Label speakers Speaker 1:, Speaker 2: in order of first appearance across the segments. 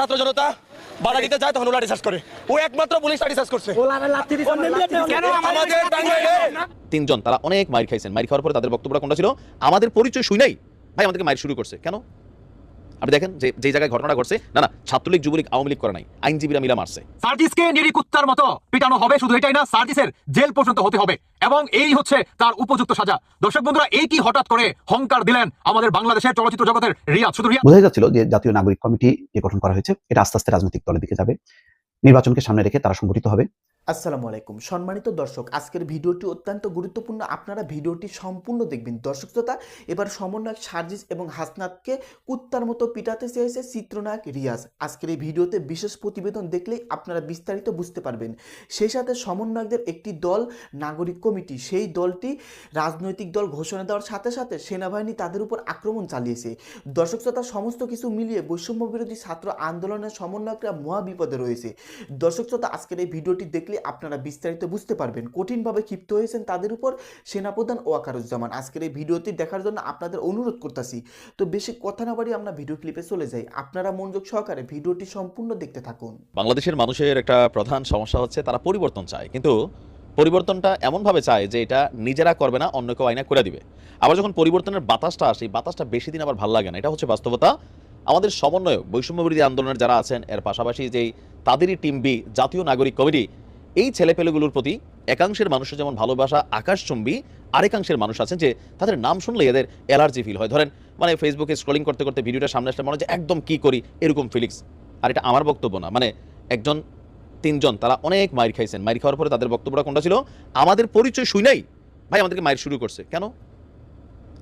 Speaker 1: ছাত্র জনতা বাড়া দিতে যায় তখন ওলা রিসার্চ করে। ও একমাত্র পুলিশ রিসার্চ করছে।
Speaker 2: কেন
Speaker 1: আমাদের টাঙ্গাইলে
Speaker 3: তিনজন তারা অনেক মাইর খাইছেন। মাইর খাওয়ার পরে তাদের বক্তব্যটা কোনটা ছিল? আমাদের পরিচয় শুই নাই। ভাই আমাদেরকে মাইর শুরু করছে। কেন? আপনি দেখেন যে যে জায়গায় ঘটনাটা ঘটছে না না ছাত্রলীগ যুবলীগ আওয়ামী লীগ করে নাই আইনজীবীরা মিলা মারছে।
Speaker 2: সার্জিসকে নিরি কুত্তার মতো পিটানো হবে শুধু এটাই না সার্জিসের জেল পর্যন্ত হতে হবে। এবং এই হচ্ছে তার উপযুক্ত সাজা। দর্শক বন্ধুরা এই কি হঠাৎ করে হংকার দিলেন আমাদের বাংলাদেশের চলচ্চিত্র জগতের রিয়াদ। শুধু রিয়াদ?
Speaker 4: বোঝা যাচ্ছিল যে জাতীয় নাগরিক কমিটি যে গঠন করা হয়েছে এটা আস্তে আস্তে রাজনৈতিক দলের দিকে যাবে। নির্বাচনকে সামনে রেখে তারা সংগঠিত হবে।
Speaker 5: আসসালামু আলাইকুম। সম্মানিত দর্শক, আজকের ভিডিওটি অত্যন্ত গুরুত্বপূর্ণ। আপনারা ভিডিওটি সম্পূর্ণ দেখবেন। দর্শক শ্রোতা, এবার সমন্বয়ক সার্জিস এবং হাসনাতকে কুত্তার মতো পিটাতে চেয়েছে চিত্রনায়ক রিয়াজ। আজকের এই ভিডিওতে বিশেষ প্রতিবেদন দেখলে আপনারা বিস্তারিত বুঝতে পারবেন। সেই সাথে সমন্বয়কদের একটি দল, নাগরিক কমিটি, সেই দলটি রাজনৈতিক দল ঘোষণা দেওয়ার সাথে সাথে সেনাবাহিনী তাদের উপর আক্রমণ চালিয়েছে। দর্শক শ্রোতা, সমস্ত কিছু মিলিয়ে বৈষম্য বিরোধী ছাত্র আন্দোলনের সমন্বয়করা মহাবিপদে রয়েছে। দর্শক শ্রোতা, আজকের এই ভিডিওটি দেখলে আপনারা বিস্তারিত বুঝতে পারবেন। কঠিনভাবে ক্ষিপ্ত হয়েছেন তাদের উপর সেনাপ্রধান ওয়াকারুজ্জামান। আজকের এই ভিডিওটি দেখার জন্য আপনাদের অনুরোধ করতেছি। তো বেশি কথা না বাড়িয়ে আমরা ভিডিও ক্লিপে চলে যাই। আপনারা মনোযোগ সহকারে ভিডিওটি সম্পূর্ণ দেখতে থাকুন।
Speaker 3: বাংলাদেশের মানুষের একটা প্রধান সমস্যা হচ্ছে তারা পরিবর্তন চায়। কিন্তু পরিবর্তনটা এমনভাবে চায় যে এটা নিজেরা করবে না, অন্য কেউ আইনা করে দিবে। আবার যখন পরিবর্তনের বাতাসটা আসে বাতাসটা বেশি দিন আবার ভালো লাগে না। এটা হচ্ছে বাস্তবতা। আমাদের সমন্বয় বৈষম্য বিরোধী আন্দোলনের যারা আছেন, এর পাশাপাশি যেই তাদেরই টিম বি, জাতীয় নাগরিক কমিটি এই ছেলেপেলেগুলোর প্রতি একাংশের মানুষের যেমন ভালোবাসা, আকাশচুম্বী, আরেকাংশের মানুষ আছেন যে তাদের নাম শুনলে এদের অ্যালার্জি ফিল হয়। ধরেন মানে ফেসবুকে স্ক্রলিং করতে করতে ভিডিওটা সামনে আসলে মনে হয় একদম কি করি, এরকম ফিলিংস আর এটা আমার বক্তব্য না। মানে একজন, তিনজন, তারা অনেক মাইর খাইছেন। মাইর খাওয়ার পরে তাদের বক্তব্যটা কোনটা ছিল? আমাদের পরিচয় শুই নাই। ভাই, আমাদেরকে মাইর শুরু করছে। কেন?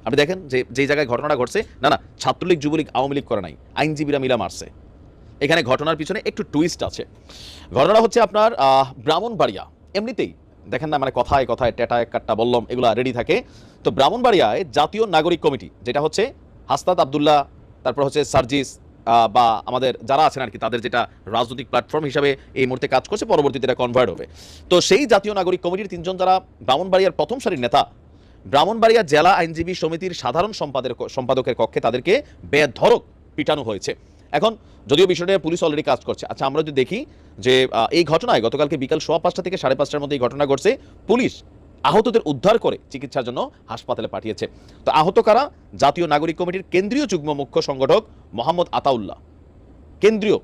Speaker 3: আপনি দেখেন যে যে জায়গায় ঘটনাটা ঘটছে, না না, ছাত্রলীগ, যুবলীগ, আওয়ামী লীগ করে নাই। আইনজীবীরা মিলা মারছে। এখানে ঘটনার পিছনে একটু টুইস্ট আছে। ঘটনা হচ্ছে আপনার ব্রাহ্মণবাড়িয়া। এমনিতেই, দেখেন না মানে কথায় কথায় টেটা এক কাট্টা বললাম, এগুলো রেডি থাকে। তো ব্রাহ্মণবাড়িয়ায় জাতীয় নাগরিক কমিটি, যেটা হচ্ছে হাস্তাদ আবদুল্লাহ, তারপর হচ্ছে সার্জিস বা আমাদের যারা আছেন আর কি, তাদের যেটা রাজনৈতিক প্ল্যাটফর্ম হিসাবে এই মুহূর্তে কাজ করছে, পরবর্তীতে এটা কনভার্ট হবে। তো সেই জাতীয় নাগরিক কমিটির তিনজন যারা ব্রাহ্মণবাড়িয়ার প্রথম সারির নেতা, ব্রাহ্মণবাড়িয়া জেলা আইনজীবী সমিতির সাধারণ সম্পাদের সম্পাদকের কক্ষে তাদেরকে বেধরক পিটানো হয়েছে। এখন যদিও বিষয়টা পুলিশ অলরেডি কাজ করছে। আচ্ছা আমরা যদি দেখি যে এই ঘটনায় গতকালকে বিকাল সোয়া পাঁচটা থেকে সাড়ে পাঁচটার মধ্যে এই ঘটনা ঘটছে, পুলিশ আহতদের উদ্ধার করে চিকিৎসার জন্য হাসপাতালে পাঠিয়েছে। তো আহত কারা? জাতীয় নাগরিক কমিটির কেন্দ্রীয় যুগ্ম মুখ্য সংগঠক মোহাম্মদ আতাউল্লাহ। কেন্দ্রীয়,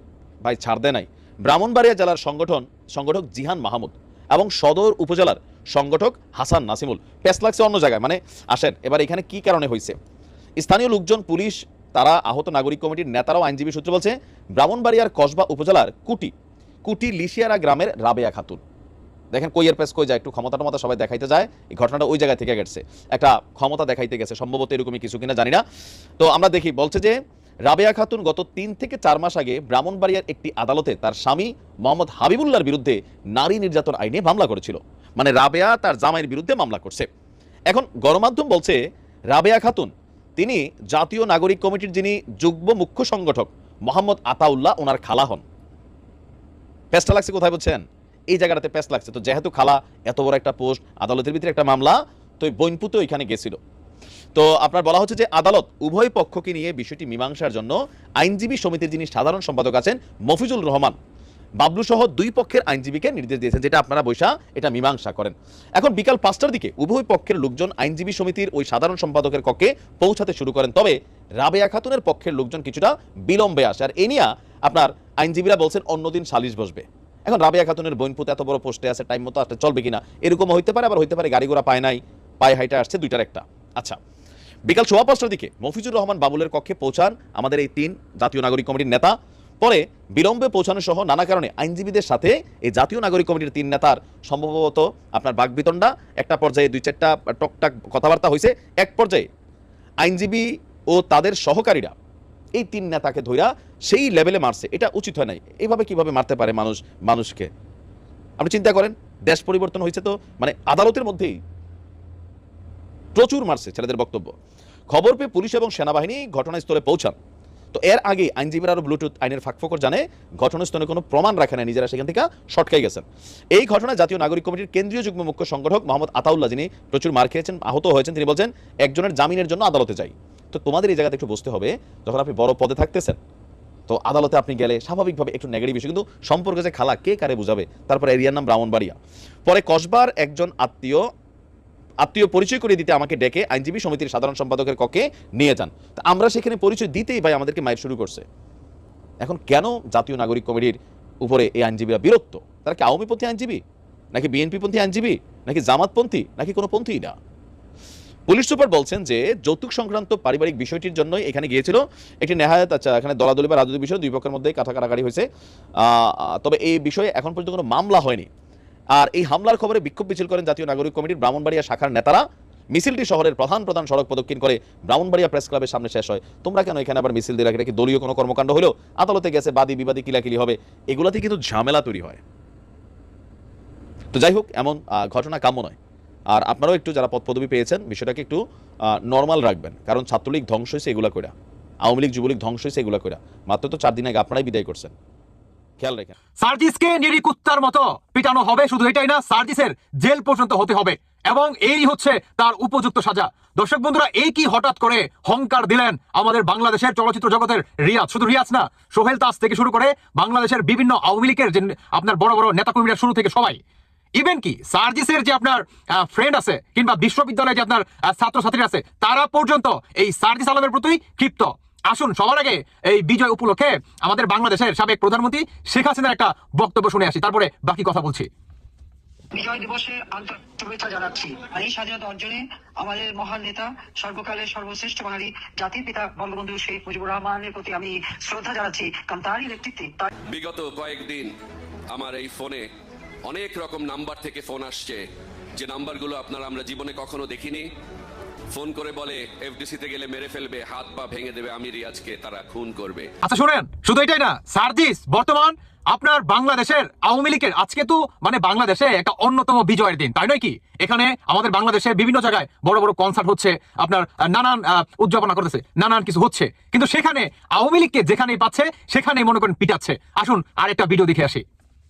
Speaker 3: ভাই, ছাড় দেয় নাই। ব্রাহ্মণবাড়িয়া জেলার সংগঠন, সংগঠক জিহান মাহমুদ এবং সদর উপজেলার সংগঠক হাসান নাসিমুল। পেস লাগছে অন্য জায়গায় মানে আসেন, এবার এখানে কি কারণে হয়েছে স্থানীয় লোকজন, পুলিশ তারা আহত নাগরিক কমিটির নেতারাও আইনজীবী সূত্র বলছে, ব্রাহ্মণবাড়িয়ার কসবা উপজেলার কুটি কুটি লিশিয়ারা গ্রামের রাবেয়া খাতুন। দেখেন কইয়ের পেস কই যায়, একটু ক্ষমতা টমতা সবাই দেখাইতে যায়, এই ঘটনাটা ওই জায়গা থেকে গেছে একটা ক্ষমতা দেখাইতে গেছে, সম্ভবত এরকমই কিছু কিনা জানি না। তো আমরা দেখি, বলছে যে, রাবেয়া খাতুন গত তিন থেকে চার মাস আগে ব্রাহ্মণবাড়িয়ার একটি আদালতে তার স্বামী মোহাম্মদ হাবিবুল্লাহর বিরুদ্ধে নারী নির্যাতন আইনে মামলা করেছিল। মানে রাবেয়া তার জামাইয়ের বিরুদ্ধে মামলা করছে। এখন গণমাধ্যম বলছে, রাবেয়া খাতুন তিনি জাতীয় নাগরিক কমিটির যিনি যুগ্ম মুখ্য সংগঠক মোহাম্মদ আতাউল্লাহ, ওনার খালা হন। পেস্টটা লাগছে কোথায় বলছেন এই জায়গাটাতে পেস্ট লাগছে। তো যেহেতু খালা, এত বড় একটা পোস্ট, আদালতের ভিতরে একটা মামলা, তো ওই বইনপুতো ওইখানে গেছিল। তো আপনার বলা হচ্ছে যে আদালত উভয় পক্ষকে নিয়ে বিষয়টি মীমাংসার জন্য আইনজীবী সমিতির যিনি সাধারণ সম্পাদক আছেন মফিজুল রহমান বাবলু সহ দুই পক্ষের আইনজীবীকে নির্দেশ দিয়েছেন, যেটা আপনারা বৈশা, এটা মীমাংসা করেন। এখন বিকাল পাঁচটার দিকে উভয় পক্ষের লোকজন আইনজীবী সমিতির ওই সাধারণ সম্পাদকের কক্ষে পৌঁছাতে শুরু করেন। তবে রাবেয়া খাতুনের পক্ষের লোকজন কিছুটা বিলম্বে আসে, আর এ নিয়ে আপনার আইনজীবীরা বলছেন অন্যদিন সালিশ বসবে। এখন রাবেয়া খাতুনের বইনপুত এত বড় পোস্টে আছে, টাইম মতো আসতে চলবে কিনা এরকম হইতে পারে, আবার হইতে পারে গাড়ি ঘোড়া পায় নাই, পায়ে হাইটা আসছে দুইটার একটা। আচ্ছা বিকাল সোয়া পাঁচটার দিকে মফিজুর রহমান বাবুলের কক্ষে পৌঁছান আমাদের এই তিন জাতীয় নাগরিক কমিটির নেতা পরে বিলম্বে পৌঁছানো সহ নানা কারণে আইনজীবীদের সাথে এই জাতীয় নাগরিক কমিটির তিন নেতার সম্ভবত আপনার বাগবিতণ্ডা, একটা পর্যায়ে দুই চারটা টকটাক কথাবার্তা হয়েছে এক পর্যায়ে আইনজীবী ও তাদের সহকারীরা এই তিন নেতাকে ধইরা সেই লেভেলে মারছে। এটা উচিত হয় নাই। এইভাবে কীভাবে মারতে পারে মানুষ, মানুষকে? আপনি চিন্তা করেন, দেশ পরিবর্তন হয়েছে তো মানে আদালতের মধ্যেই প্রচুর মারছে ছেলেদের বক্তব্য। খবর পেয়ে পুলিশ এবং সেনাবাহিনী ঘটনাস্থলে পৌঁছান। তো এর আগে আইনজীবীরা আরও ব্লুটুথ আইনের ফাঁকফোকর জানে, ঘটনাস্থলে কোনো প্রমাণ রাখে না নিজেরা সেখান থেকে শটকাই গেছেন। এই ঘটনায় জাতীয় নাগরিক কমিটির কেন্দ্রীয় যুগ্ম মুখ্য সংগঠক মোহাম্মদ আতাউল্লাহ, যিনি প্রচুর মার খেয়েছেন, আহত হয়েছেন, তিনি বলছেন, একজনের জামিনের জন্য আদালতে যাই। তো তোমাদের এই জায়গাতে একটু বুঝতে হবে, যখন আপনি বড় পদে থাকতেছেন, তো আদালতে আপনি গেলে স্বাভাবিকভাবে একটু নেগেটিভ ইস্যু কিন্তু সম্পর্কে যে খালা কে কারে বুঝাবে, তারপর এরিয়ার নাম ব্রাহ্মণবাড়িয়া। পরে কসবার একজন আত্মীয় আত্মীয় পরিচয় করে দিতে আমাকে ডেকে আইনজীবী সমিতির সাধারণ সম্পাদকের কক্ষে নিয়ে যান। তা আমরা সেখানে পরিচয় দিতেই ভাই আমাদেরকে মাইর শুরু করছে। এখন কেন জাতীয় নাগরিক কমিটির উপরে এই আইনজীবীরা বিরক্ত? তারা কি আওয়ামীপন্থী আইনজীবী? নাকি বিএনপিপন্থী আইনজীবী? নাকি জামাতপন্থী? নাকি কোনো পন্থী না? পুলিশ সুপার বলছেন যে, যৌতুক সংক্রান্ত পারিবারিক বিষয়টির জন্যই এখানে গিয়েছিল। একটি নেহায়ত আচ্ছা এখানে দলাদলি বা রাজনৈতিক বিষয়, দুই পক্ষের মধ্যে কাঠা কাটাকাটি হয়েছে তবে এই বিষয়ে এখন পর্যন্ত কোনো মামলা হয়নি। আর এই হামলার খবরে বিক্ষোভ মিছিল করেন জাতীয় নাগরিক কমিটির ব্রাহ্মণবাড়িয়া শাখার নেতারা। মিছিলটি শহরের প্রধান প্রধান সড়ক প্রদক্ষিণ করে ব্রাহ্মণবাড়িয়া প্রেস ক্লাবের সামনে শেষ হয়। তোমরা কেন এখানে আবার মিছিল দিয়ে রাখি এটা কি দলীয় কোনো কর্মকাণ্ড হলো? আদালতে গেছে, বাদী বিবাদী কিলাকিলি হবে। এগুলাতে কিন্তু ঝামেলা তৈরি হয়। তো যাই হোক, এমন ঘটনা কাম্য নয়। আর আপনারাও একটু যারা পদ পদবি পেয়েছেন, বিষয়টাকে একটু নর্মাল রাখবেন। কারণ ছাত্রলীগ ধ্বংস হয়েছে এগুলা কইরা। আওয়ামী লীগ, যুবলীগ ধ্বংস হয়েছে এগুলা কইরা। মাত্র তো চার দিন আগে আপনারাই বিদায় করছেন। খেয়াল রাখেন।
Speaker 2: সার্জিসকে মতো পিটানো হবে, শুধু এটাই না, সার্জিসের জেল পর্যন্ত হতে হবে এবং এই হচ্ছে তার উপযুক্ত সাজা। দর্শক বন্ধুরা, এই কি হঠাৎ করে হংকার দিলেন আমাদের বাংলাদেশের চলচ্চিত্র জগতের রিয়াজ? শুধু রিয়াজ না, সোহেল তাস থেকে শুরু করে বাংলাদেশের বিভিন্ন আওয়ামী লীগের যে আপনার বড় বড় নেতাকর্মীরা শুরু থেকে সবাই ইভেন কি সার্জিসের যে আপনার ফ্রেন্ড আছে কিংবা বিশ্ববিদ্যালয়ে যে আপনার ছাত্রছাত্রী আছে, তারা পর্যন্ত এই সার্জিস আলমের প্রতি ক্ষিপ্ত। আসুন সবার আগে এই বিজয় উপলক্ষে আমাদের বাংলাদেশের সাবেক প্রধানমন্ত্রী শেখ হাসিনার একটা বক্তব্য শুনে আসি তারপরে বাকি কথা বলছি।
Speaker 6: বিজয় দিবসে আন্তরিক শুভেচ্ছা জানাচ্ছি। আর এই স্বাধীনতা অর্জনে আমাদের মহান নেতা সর্বকালের সর্বশ্রেষ্ঠ বাঙালি জাতির পিতা বঙ্গবন্ধু শেখ মুজিবুর রহমানের প্রতি আমি শ্রদ্ধা জানাচ্ছি কারণ তারই নেতৃত্বে তার
Speaker 7: বিগত কয়েকদিন আমার এই ফোনে অনেক রকম নাম্বার থেকে ফোন আসছে। যে নাম্বারগুলো আপনারা আমরা জীবনে কখনো দেখিনি ফোন করে বলে, এফডিসিতে গেলে মেরে ফেলবে, হাত পা ভেঙে দেবে, আমি রিয়াজকে তারা খুন করবে।
Speaker 2: আচ্ছা শুনেন, শুধু এটাই না, সার্জিস, বর্তমান আপনার বাংলাদেশের আওয়ামী লীগের, আজকে তো মানে বাংলাদেশে একটা অন্যতম বিজয়ের দিন, তাই নয় কি? এখানে আমাদের বাংলাদেশে বিভিন্ন জায়গায় বড় বড় কনসার্ট হচ্ছে, আপনার নানান উদযাপনা করতেছে, নানান কিছু হচ্ছে। কিন্তু সেখানে আওয়ামী লীগকে যেখানেই পাচ্ছে, সেখানেই মনে করেন পিটাচ্ছে। আসুন, আরেকটা ভিডিও দেখে আসি।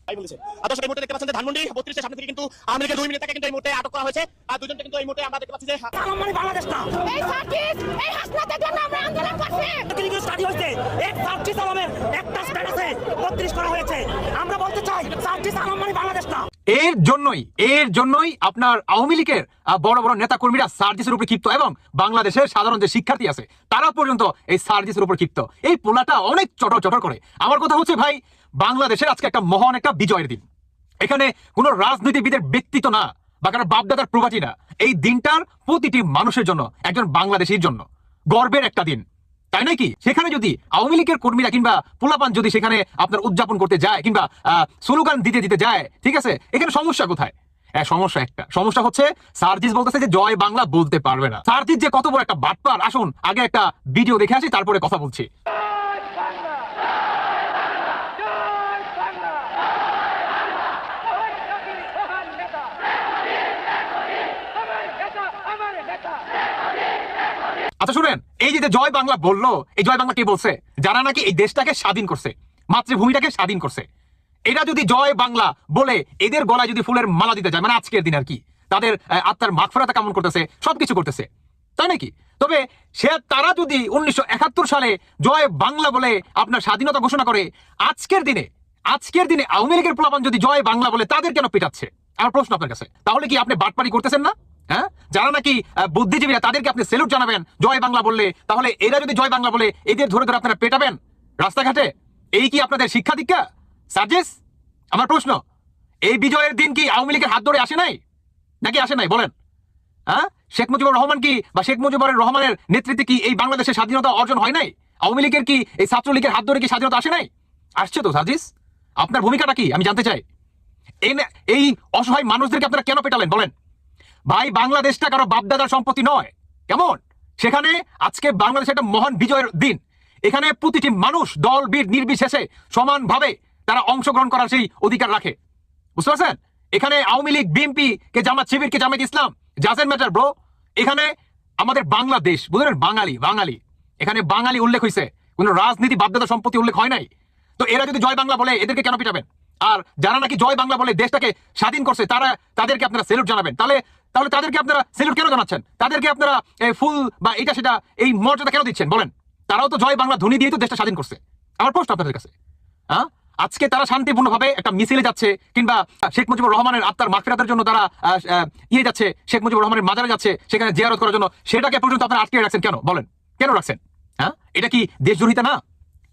Speaker 1: তাই বলেছে। আর দর্শক এই মুহূর্তে দেখতে পাচ্ছেন যে ধানমন্ডি বত্রিশের সামনে থেকে কিন্তু আওয়ামী লীগের দুই মিনিট কিন্তু এই মুহূর্তে আটক করা হয়েছে। আর দুজনকে কিন্তু এই মুহূর্তে আমরা দেখতে পাচ্ছি যে
Speaker 8: এই সার্কিট এই হাসনাতের জন্য আমরা আন্দোলন করছি।
Speaker 9: কিন্তু স্টাডি হয়েছে। এক সার্জিস আলমের একটা স্ট্যাটাসে বত্রিশ করা হয়েছে। আমরা বলতে চাই সার্জিস আলম মানে বাংলাদেশ না।
Speaker 2: এর জন্যই এর জন্যই আপনার আওয়ামী লীগের আহ, বড় বড় নেতা কর্মীরা সার্জিসের উপরে ক্ষিপ্ত এবং বাংলাদেশের সাধারণ যে শিক্ষার্থী আছে তারা পর্যন্ত এই সার্জিসের উপর ক্ষিপ্ত। এই পোলাটা অনেক চটর চটর করে। আমার কথা হচ্ছে ভাই বাংলাদেশের আজকে একটা মহান একটা বিজয়ের দিন। এখানে কোনো রাজনীতিবিদের ব্যক্তিত্ব না, বা কারও বাপদাদার প্রবাচী না। এই দিনটার প্রতিটি মানুষের জন্য, একজন বাংলাদেশীর জন্য গর্বের একটা দিন। তাই নাকি সেখানে যদি আওয়ামী লীগের কর্মীরা কিংবা পোলাপান যদি সেখানে আপনার উদযাপন করতে যায়, কিংবা স্লোগান দিতে দিতে যায়, ঠিক আছে? এখানে সমস্যা কোথায়? সমস্যা একটা। সমস্যা হচ্ছে, সার্জিস বলতেছে যে জয় বাংলা বলতে পারবে না। সার্জিস যে কত বড় একটা বাটপার। আসুন, আগে একটা ভিডিও দেখে আসি, তারপরে কথা বলছি। আচ্ছা শুনেন, এই যে জয় বাংলা বলল, এই জয় বাংলা কে বলছে? যারা নাকি এই দেশটাকে স্বাধীন করছে, মাতৃভূমিটাকে স্বাধীন করছে। এরা যদি জয় বাংলা বলে এদের গলায় যদি ফুলের মালা দিতে যায় মানে আজকের দিন আর কি, তাদের আত্মার মাগফেরাতা কামন করতেছে, সবকিছু করতেছে, তাই নাকি? তবে সে, তারা যদি উনিশশো একাত্তর সালে জয় বাংলা বলে আপনার স্বাধীনতা ঘোষণা করে, আজকের দিনে আজকের দিনে আওয়ামী লীগের প্লাবন যদি জয় বাংলা বলে তাদের কেন পিটাচ্ছে? আমার প্রশ্ন আপনার কাছে। তাহলে কি আপনি বাটপারি করতেছেন না? হ্যাঁ? যারা নাকি বুদ্ধিজীবীরা, তাদেরকে আপনি সেলুট জানাবেন। জয় বাংলা বললে, তাহলে এরা যদি জয় বাংলা বলে, এদের ধরে ধরে আপনারা পেটাবেন? রাস্তাঘাটে? এই কি আপনাদের শিক্ষা দীক্ষা? সার্জেস? আমার প্রশ্ন, এই বিজয়ের দিন কি আওয়ামী লীগের হাত ধরে আসে নাই? নাকি আসে নাই? বলেন। হ্যাঁ? শেখ মুজিবুর রহমান কি বা শেখ মুজিবুর রহমানের নেতৃত্বে কি এই বাংলাদেশের স্বাধীনতা অর্জন হয় নাই? আওয়ামী লীগের কি এই ছাত্রলীগের হাত ধরে কি স্বাধীনতা আসে নাই? আসছে তো, সার্জিস। আপনার ভূমিকাটা কি? আমি জানতে চাই। এই এই অসহায় মানুষদেরকে আপনারা কেন পেটালেন? বলেন। ভাই, বাংলাদেশটা কারও বাপদাদার সম্পত্তি নয়। কেমন? সেখানে আজকে বাংলাদেশ একটা মহান বিজয়ের দিন। এখানে প্রতিটি মানুষ, দল, বীর, নির্বিশেষে সমানভাবে তারা অংশগ্রহণ করার সেই অধিকার রাখে। বুঝতে পারছেন? এখানে আওয়ামী লীগ, বিএনপি কে জামাত, শিবির কে জামাত ইসলাম জাজেন ম্যাটার ব্রো এখানে আমাদের বাংলাদেশ, বুঝলেন? বাঙালি বাঙালি। এখানে বাঙালি উল্লেখ হয়েছে কোন রাজনীতি বাধ্যতা সম্পত্তি উল্লেখ হয় নাই। তো এরা যদি জয় বাংলা বলে, এদেরকে কেন পিটাবেন? আর যারা নাকি জয় বাংলা বলে দেশটাকে স্বাধীন করছে, তারা তাদেরকে আপনারা সেলুট জানাবেন। তাহলে তাহলে তাদেরকে আপনারা সেলুট কেন জানাচ্ছেন? তাদেরকে আপনারা ফুল বা এটা সেটা, এই মর্যাদা কেন দিচ্ছেন? বলেন। তারাও তো জয় বাংলা ধ্বনি দিয়ে তো দেশটা স্বাধীন করছে। আমার প্রশ্ন আপনাদের কাছে। হ্যাঁ আজকে তারা শান্তিপূর্ণভাবে একটা মিছিলে যাচ্ছে, কিংবা শেখ মুজিবুর রহমানের আত্মার মাগফিরাতের জন্য তারা ইয়ে যাচ্ছে, শেখ মুজিবুর রহমানের মাজারে যাচ্ছে, সেখানে জিয়ারত করার জন্য। সেটাকে পর্যন্ত আপনারা আটকে রাখছেন কেন? বলেন। কেন রাখছেন? হ্যাঁ এটা কি দেশদ্রোহিতা না?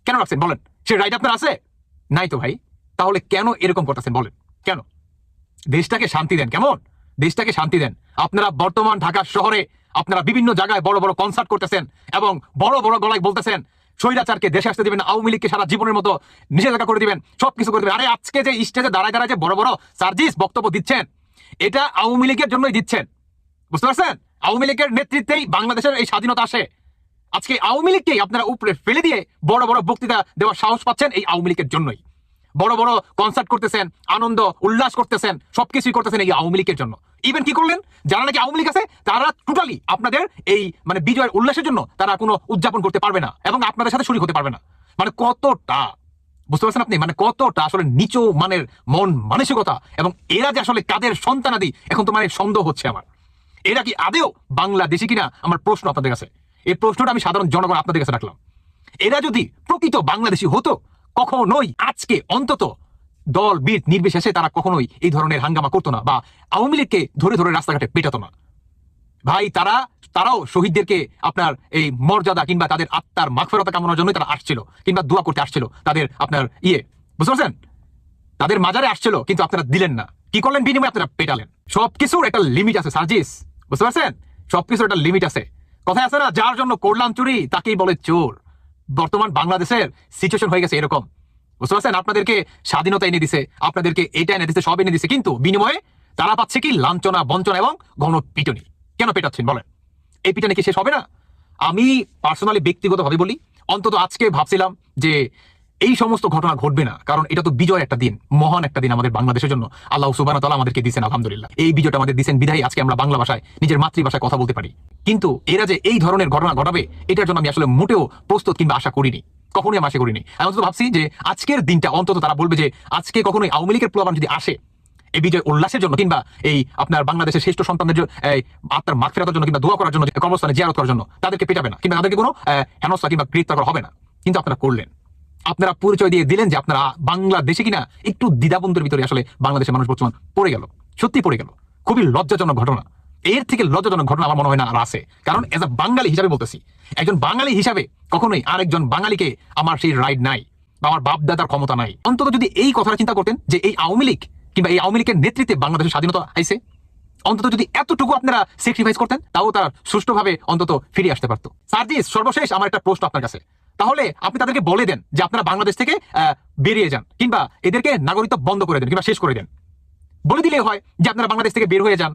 Speaker 2: কেন রাখছেন? বলেন। সে রাইট আপনার আছে? নাই তো ভাই। তাহলে কেন এরকম করতেছেন? বলেন। কেন? দেশটাকে শান্তি দেন। কেমন? দেশটাকে শান্তি দেন। আপনারা বর্তমান ঢাকা শহরে আপনারা বিভিন্ন জায়গায় বড় বড় কনসার্ট করতেছেন এবং বড় বড় গলায় বলতেছেন, স্বৈরাচারকে দেশে আসতে দিবেন আওয়ামী লীগকে সারা জীবনের মতো নিষেধাজ্ঞা করে দিবেন, সবকিছু করে দিবেন। আরে আজকে যে স্টেজে দাঁড়ায় দাঁড়ায় যে বড় বড় সার্জিস বক্তব্য দিচ্ছেন, এটা আওয়ামী লীগের জন্যই দিচ্ছেন। বুঝতে পারছেন? আওয়ামী লীগের নেতৃত্বেই বাংলাদেশের এই স্বাধীনতা আসে। আজকে আওয়ামী লীগকেই আপনারা উপরে ফেলে দিয়ে বড় বড় বক্তৃতা দেওয়ার সাহস পাচ্ছেন এই আওয়ামী লীগের জন্যই। বড় বড় কনসার্ট করতেছেন, আনন্দ, উল্লাস করতেছেন, সবকিছুই করতেছেন এই আওয়ামী লীগের জন্য। ইভেন কি করলেন? যারা নাকি আওয়ামী লীগ আছে, তারা টোটালি আপনাদের এই মানে বিজয়ের উল্লাসের জন্য তারা কোনো উদযাপন করতে পারবে না এবং আপনাদের সাথে শরীর হতে পারবে না। মানে কতটা, বুঝতে পারছেন আপনি? মানে কতটা আসলে নিচু মানের মন মানসিকতা এবং এরা যে আসলে কাদের সন্তানাদি, এখন তো মানে সন্দেহ হচ্ছে আমার। এরা কি আদেও বাংলাদেশি কিনা? আমার প্রশ্ন আপনাদের কাছে। এই প্রশ্নটা আমি সাধারণ জনগণ আপনাদের কাছে রাখলাম। এরা যদি প্রকৃত বাংলাদেশি হতো কখনোই আজকে অন্তত দল বিট নির্বিশেষে তারা কখনোই এই ধরনের হাঙ্গামা করতো না বা আওয়ামী লীগকে ধরে ধরে রাস্তাঘাটে পেটাতো না। ভাই, তারা, তারাও শহীদদেরকে আপনার এই মর্যাদা কিংবা তাদের আত্মার মাগফেরতা কামনার জন্যই তারা আসছিল কিংবা দোয়া করতে আসছিল। তাদের আপনার ইয়ে বুঝতে পারছেন? তাদের মাজারে আসছিল, কিন্তু আপনারা দিলেন না। কি করলেন? বিনিময়ে আপনারা পেটালেন। সবকিছুর একটা লিমিট আছে, সার্জিস। বুঝতে পারছেন? সবকিছুর একটা লিমিট আছে। কথায় আছে না, যার জন্য করলাম চুরি, তাকেই বলে চোর। বর্তমান বাংলাদেশের সিচুয়েশন হয়ে গেছে এরকম। বুঝতে পারছেন? আপনাদেরকে স্বাধীনতা এনে দিছে, আপনাদেরকে এটা এনে দিছে, সব এনে দিছে, কিন্তু বিনিময়ে তারা পাচ্ছে কি? লাঞ্চনা বঞ্চনা এবং ঘন পিটনি কেন পেটাচ্ছেন বলেন? এই পিটনি কি শেষ হবে না? আমি পার্সোনালি ব্যক্তিগতভাবে বলি, অন্তত আজকে ভাবছিলাম যে এই সমস্ত ঘটনা ঘটবে না, কারণ এটা তো বিজয় একটা দিন, মহান একটা দিন আমাদের বাংলাদেশের জন্য। আল্লাহ সুবাহ তালা আমাদেরকে দিচ্ছেন আলহামদুলিল্লাহ। এই বিজয়টা আমাদের দিচ্ছেন বিধায়, আজকে আমরা বাংলা ভাষায় নিজের মাতৃভাষায় কথা বলতে পারি। কিন্তু এরা যে এই ধরনের ঘটনা ঘটাবে, এটার জন্য আমি আসলে মোটেও প্রস্তুত কিংবা আশা করিনি। কখনোই আমি আশা করিনি। আমি অন্তত ভাবছি যে আজকের দিনটা অন্তত তারা বলবে যে আজকে কখনোই আওয়ামী লীগের প্লাবান যদি আসে এই বিজয় উল্লাসের জন্য কিংবা এই আপনার বাংলাদেশের শ্রেষ্ঠ সন্তানদের আত্মার মাঠ ফেরানোর জন্য কিংবা দোয়া করার জন্য কর্মস্থানে জিয়ারত করার জন্য, তাদেরকে পেটাবে না। কিংবা তাদেরকে কোনো হেনস্থা কিংবা গ্রেপ্তার করা হবে না। কিন্তু আপনারা করলেন। আপনারা পরিচয় দিয়ে দিলেন যে আপনারা বাংলাদেশে কিনা একটু দ্বিধাবন্ধের ভিতরে আসলে বাংলাদেশের মানুষ বর্তমান পড়ে গেল। সত্যি পড়ে গেল। খুবই লজ্জাজনক ঘটনা। এর থেকে লজ্জাজনক ঘটনা আমার মনে হয় না আর আছে। কারণ এজ আ বাঙালি হিসাবে বলতেছি, একজন বাঙালি হিসাবে কখনোই আরেকজন বাঙালিকে আমার সেই রাইট নাই বা আমার বাপ দাদার ক্ষমতা নাই। অন্তত যদি এই কথাটা চিন্তা করতেন যে এই আওয়ামী লীগ কিংবা এই আওয়ামী লীগের নেতৃত্বে বাংলাদেশের স্বাধীনতা আইসে অন্তত যদি এতটুকু আপনারা স্যাক্রিফাইস করতেন, তাও তারা সুষ্ঠুভাবে অন্তত ফিরে আসতে পারতো। সার্জিস, সর্বশেষ আমার একটা প্রশ্ন আপনার কাছে। তাহলে আপনি তাদেরকে বলে দেন যে আপনারা বাংলাদেশ থেকে বেরিয়ে যান, কিংবা এদেরকে নাগরিকত্ব বন্ধ করে দেন, কিংবা শেষ করে দেন। বলে দিলেই হয় যে আপনারা বাংলাদেশ থেকে বের হয়ে যান।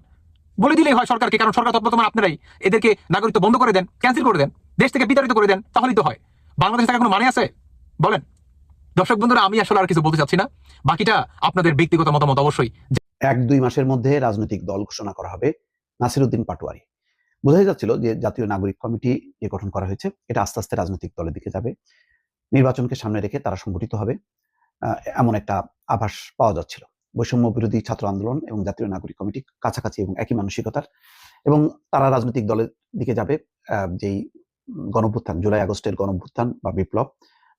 Speaker 2: বলে দিলেই হয় সরকারকে, কারণ সরকার তৎপরতমান আপনারাই। এদেরকে নাগরিকত্ব বন্ধ করে দেন ক্যান্সেল করে দেন, দেশ থেকে বিতাড়িত করে দেন, তাহলেই তো হয়। বাংলাদেশ থাকা কোনো মানে আছে? বলেন। দর্শক বন্ধুরা, আমি আসলে আর কিছু বলতে চাচ্ছি না। বাকিটা আপনাদের ব্যক্তিগত মতামত অবশ্যই।
Speaker 4: এক দুই মাসের মধ্যে রাজনৈতিক দল ঘোষণা করা হবে, নাসিরুদ্দিন পাটোয়ারি। বোঝাই যাচ্ছিল যে জাতীয় নাগরিক কমিটি যে গঠন করা হয়েছে, এটা আস্তে আস্তে রাজনৈতিক দলের দিকে যাবে। নির্বাচনকে সামনে রেখে তারা সংগঠিত হবে। এমন একটা আভাস পাওয়া যাচ্ছিল। বৈষম্য বিরোধী ছাত্র আন্দোলন এবং জাতীয় নাগরিক কমিটি কাছাকাছি এবং একই মানসিকতার। এবং তারা রাজনৈতিক দলের দিকে যাবে যেই গণভ্যুত্থান, জুলাই আগস্টের গণভ্যুত্থান বা বিপ্লব,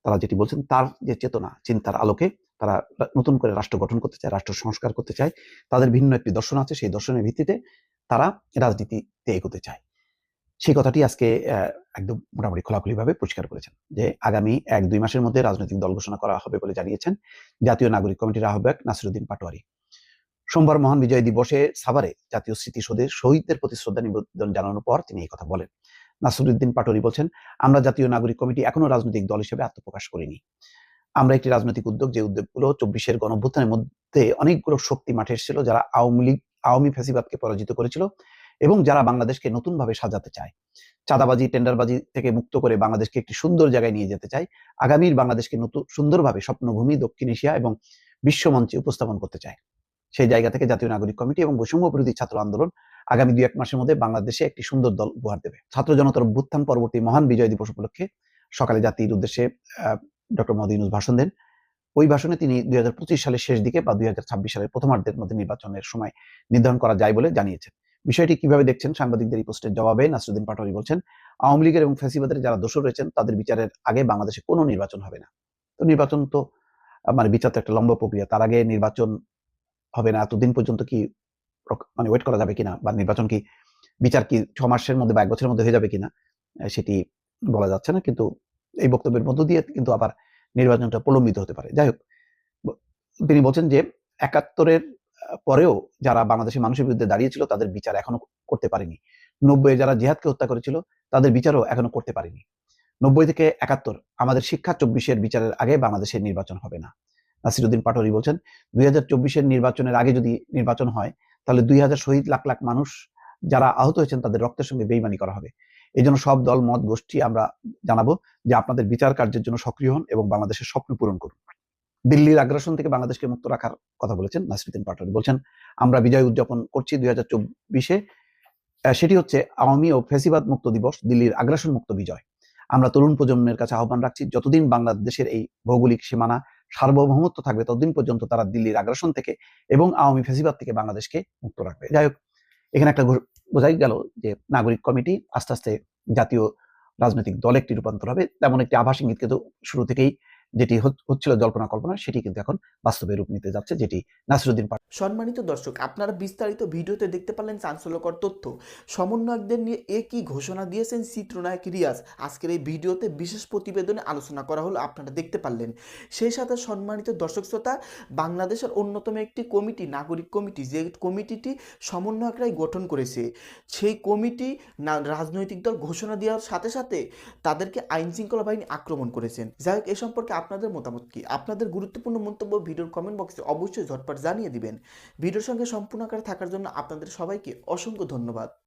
Speaker 4: তারা যেটি বলছেন তার যে চেতনা, চিন্তার আলোকে তারা নতুন করে রাষ্ট্র গঠন করতে চায়, রাষ্ট্র সংস্কার করতে চায়, তাদের ভিন্ন একটি দর্শন আছে, সেই দর্শনের ভিত্তিতে তারা রাজনীতিতে এগোতে চায়। সেই কথাটি আজকে একদম মোটামুটি খোলাখুলিভাবে পরিষ্কার করেছেন যে আগামী এক দুই মাসের মধ্যে রাজনৈতিক দল ঘোষণা করা হবে বলে জানিয়েছেন জাতীয় নাগরিক কমিটির আহ্বায়ক নাসিরুদ্দিন পাটোয়ারি। সোমবার মহান বিজয় দিবসে সাভারে জাতীয় স্মৃতিসৌধে শহীদদের প্রতি শ্রদ্ধা নিবেদন জানানোর পর তিনি এই কথা বলেন। নাসিরুদ্দিন পাটোয়ারি বলছেন, আমরা জাতীয় নাগরিক কমিটি এখনও রাজনৈতিক দল হিসেবে আত্মপ্রকাশ করিনি। আমরা একটি রাজনৈতিক উদ্যোগ যে উদ্যোগগুলো চব্বিশের গণভ্যুত্থানের মধ্যে অনেকগুলো শক্তি মাঠে এসেছিল যারা আওয়ামী লীগ আওয়ামী ফ্যাসিবাদকে পরাজিত করেছিল এবং যারা বাংলাদেশকে নতুন ভাবে সাজাতে চায়, চাঁদাবাজি, টেন্ডারবাজি থেকে মুক্ত করে বাংলাদেশকে একটি সুন্দর জায়গায় নিয়ে যেতে চায়, আগামীর বাংলাদেশকে নতুন, সুন্দরভাবে স্বপ্নভূমি দক্ষিণ এশিয়া এবং বিশ্বমঞ্চে উপস্থাপন করতে চায়। সেই জায়গা থেকে জাতীয় নাগরিক কমিটি এবং বৈষম্য বিরোধী ছাত্র আন্দোলন আগামী দুই এক মাসের মধ্যে বাংলাদেশে একটি সুন্দর দল উপহার দেবে। ছাত্র জনতার অভ্যুত্থান পরবর্তী মহান বিজয় দিবস উপলক্ষে সকালে জাতির উদ্দেশ্যে ডক্টর মোহাম্মদ ভাষণ দেন। ওই ভাষণে তিনি দুই হাজার পঁচিশ সালের শেষ দিকে বা দুই সালের প্রথমার্ধের মধ্যে নির্বাচনের সময় নির্ধারণ করা যায় বলে জানিয়েছেন। বিষয়টি কীভাবে দেখছেন? সাংবাদিকদের এই পোস্টের জবাবে নাসরুদ্দিন পাটোয়ারি বলছেন, আওয়ামী লীগের এবং ফ্যাসিবাদের যারা দোষর রয়েছেন, তাদের বিচারের আগে বাংলাদেশে কোনো নির্বাচন হবে না। তো নির্বাচন তো মানে বিচার তো একটা লম্বা প্রক্রিয়া। তার আগে নির্বাচন হবে না। এতদিন পর্যন্ত কি মানে ওয়েট করা যাবে কিনা? বা নির্বাচন কি, বিচার কি ছ মাসের মধ্যে বা এক বছরের মধ্যে হয়ে যাবে কিনা? সেটি বলা যাচ্ছে না। কিন্তু এই বক্তব্যের মধ্য দিয়ে কিন্তু আবার নির্বাচনটা প্রলম্বিত হতে পারে। যাই হোক, তিনি বলছেন যে একাত্তরের পরেও যারা বাংলাদেশের মানুষের বিরুদ্ধে দাঁড়িয়েছিল, তাদের বিচার এখনও করতে পারেনি। নব্বই যারা জিহাদকে হত্যা করেছিল, তাদের বিচারও এখনও করতে পারেনি। নব্বই থেকে একাত্তর, আমাদের শিক্ষা চব্বিশের বিচারের আগে বাংলাদেশের নির্বাচন হবে না। নাসিরুদ্দিন পাটোয়ারি বলছেন, দুই হাজার চব্বিশের নির্বাচনের আগে যদি নির্বাচন হয়, তাহলে দুই হাজার শহীদ লাখ লাখ মানুষ যারা আহত হয়েছেন, তাদের রক্তের সঙ্গে বেইমানি করা হবে। এই জন্য সব দল, মত, গোষ্ঠী আমরা জানাব যে আপনাদের বিচার কার্যের জন্য সক্রিয় হন এবং বাংলাদেশের স্বপ্ন পূরণ করুন। দিল্লির আগ্রাসন থেকে বাংলাদেশকে মুক্ত রাখার কথা বলেছেন নাসিরুদ্দিন পাটোয়ারি। বলছেন, আমরা বিজয় উদযাপন করছি দুই হাজার চব্বিশে। সেটি হচ্ছে আওয়ামী ও ফেসিবাদ মুক্ত দিবস, দিল্লির আগ্রাসন মুক্ত বিজয়। আমরা তরুণ প্রজন্মের কাছে আহ্বান রাখছি, যতদিন বাংলাদেশের এই ভৌগোলিক সীমানা সার্বভৌমত্ব থাকবে, ততদিন পর্যন্ত তারা দিল্লির আগ্রাসন থেকে এবং আওয়ামী ফেসিবাদ থেকে বাংলাদেশকে মুক্ত রাখবে। যাই হোক, এখানে একটা বোঝাই গেল যে নাগরিক কমিটি আস্তে আস্তে জাতীয় রাজনৈতিক দল একটি রূপান্তর হবে। তেমন একটি আভাস ইঙ্গিত কিন্তু শুরু থেকেই যেটি হচ্ছিল জল্পনা কল্পনা, সেটি কিন্তু এখন বাস্তবে রূপ নিতে যাচ্ছে, যেটি নাসিরুদ্দিন
Speaker 5: সম্মানিত দর্শক, আপনারা বিস্তারিত ভিডিওতে দেখতে পারলেন চাঞ্চল্যকর তথ্য। সমন্বয়কদের নিয়ে এ কি ঘোষণা দিয়েছেন চিত্রনায়ক রিয়াজ। আজকের এই ভিডিওতে বিশেষ প্রতিবেদনে আলোচনা করা হলো, আপনারা দেখতে পারলেন। সেই সাথে সম্মানিত দর্শক শ্রোতা, বাংলাদেশের অন্যতম একটি কমিটি, নাগরিক কমিটি, যে কমিটিটি সমন্বয়করাই গঠন করেছে, সেই কমিটি রাজনৈতিক দল ঘোষণা দেওয়ার সাথে সাথে তাদেরকে আইন শৃঙ্খলা বাহিনী আক্রমণ করেছেন। যাই হোক, এ সম্পর্কে আপনাদের মতামত কি? আপনাদের গুরুত্বপূর্ণ মন্তব্য ভিডিওর কমেন্ট বক্সে অবশ্যই ঝটপট জানিয়ে দিবেন। ভিডিওর সঙ্গে সম্পূর্ণ আকারে থাকার জন্য আপনাদের সবাইকে অসংখ্য ধন্যবাদ।